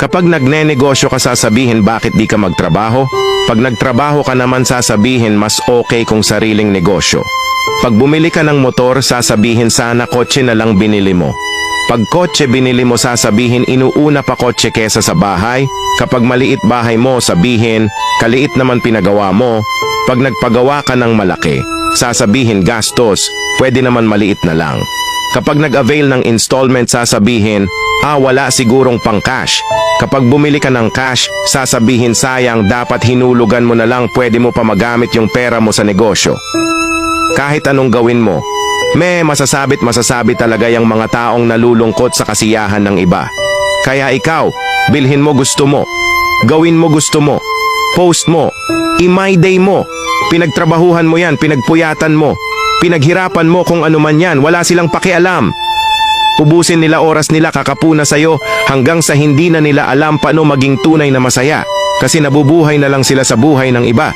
Kapag nagnenegosyo ka sasabihin bakit di ka magtrabaho? Pag nagtrabaho ka naman sasabihin mas okay kung sariling negosyo. Pag bumili ka ng motor sasabihin sana kotse na lang binili mo. Pag kotse binili mo sasabihin inuuna pa kotse kesa sa bahay. Kapag maliit bahay mo sabihin kaliit naman pinagawa mo. Pag nagpagawa ka ng malaki sasabihin gastos pwede naman maliit na lang. Kapag nag-avail ng installment sasabihin ah wala sigurong pang cash. Kapag bumili ka ng cash sasabihin sayang dapat hinulugan mo na lang pwede mo pa magamit yung pera mo sa negosyo. Kahit anong gawin mo, may masasabit masasabi talaga yung mga taong nalulungkot sa kasiyahan ng iba. Kaya ikaw, bilhin mo gusto mo, gawin mo gusto mo, post mo, i-my day mo, pinagtrabahuhan mo yan, pinagpuyatan mo, pinaghirapan mo kung ano man yan, wala silang pakialam. Ubusin nila oras nila kakapuna sa'yo hanggang sa hindi na nila alam paano maging tunay na masaya kasi nabubuhay na lang sila sa buhay ng iba.